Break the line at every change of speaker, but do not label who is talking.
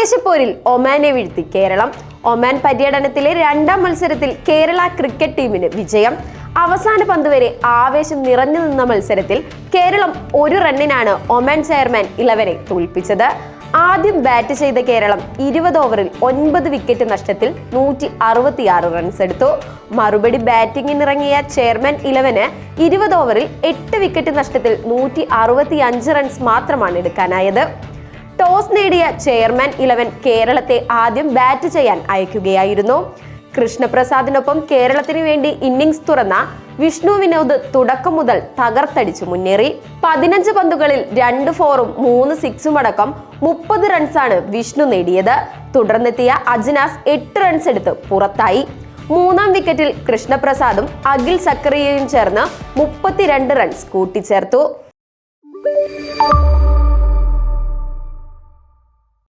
ആവേശപ്പോരിൽ ഒമാനെ വീഴ്ത്തി കേരളം. ഒമാൻ പര്യടനത്തിലെ രണ്ടാം മത്സരത്തിൽ കേരള ക്രിക്കറ്റ് ടീമിന് വിജയം. അവസാന പന്ത് വരെ ആവേശം നിറഞ്ഞു നിന്ന മത്സരത്തിൽ കേരളം ഒരു റണ്ണിനാണ് ഒമാൻ ചെയർമാൻ ഇലവനെ തോൽപ്പിച്ചത്. ആദ്യം ബാറ്റ് ചെയ്ത കേരളം ഇരുപത് ഓവറിൽ ഒൻപത് വിക്കറ്റ് നഷ്ടത്തിൽ നൂറ്റി അറുപത്തിയാറ് റൺസ് എടുത്തു. മറുപടി ബാറ്റിംഗിനിറങ്ങിയ ചെയർമാൻ ഇലവന് ഇരുപത് ഓവറിൽ എട്ട് വിക്കറ്റ് നഷ്ടത്തിൽ നൂറ്റി അറുപത്തി അഞ്ച് റൺസ് മാത്രമാണ് എടുക്കാനായത്. ടോസ് നേടിയ ചെയർമാൻ ഇലവൻ കേരളത്തെ ആദ്യം ബാറ്റ് ചെയ്യാൻ അയക്കുകയായിരുന്നു. കൃഷ്ണപ്രസാദിനൊപ്പം കേരളത്തിന് വേണ്ടി ഇന്നിംഗ്സ് തുറന്ന വിഷ്ണു വിനോദ് തുടക്കം മുതൽ തകർത്തടിച്ചു മുന്നേറി. പതിനഞ്ച് പന്തുകളിൽ രണ്ട് ഫോറും മൂന്ന് സിക്സും അടക്കം മുപ്പത് റൺസാണ് വിഷ്ണു നേടിയത്. തുടർന്നെത്തിയ അജ്നാസ് എട്ട് റൺസ് എടുത്ത് പുറത്തായി. മൂന്നാം വിക്കറ്റിൽ കൃഷ്ണപ്രസാദും അഖിൽ സക്കറിയയും ചേർന്ന് മുപ്പത്തിരണ്ട് റൺസ് കൂട്ടിച്ചേർത്തു.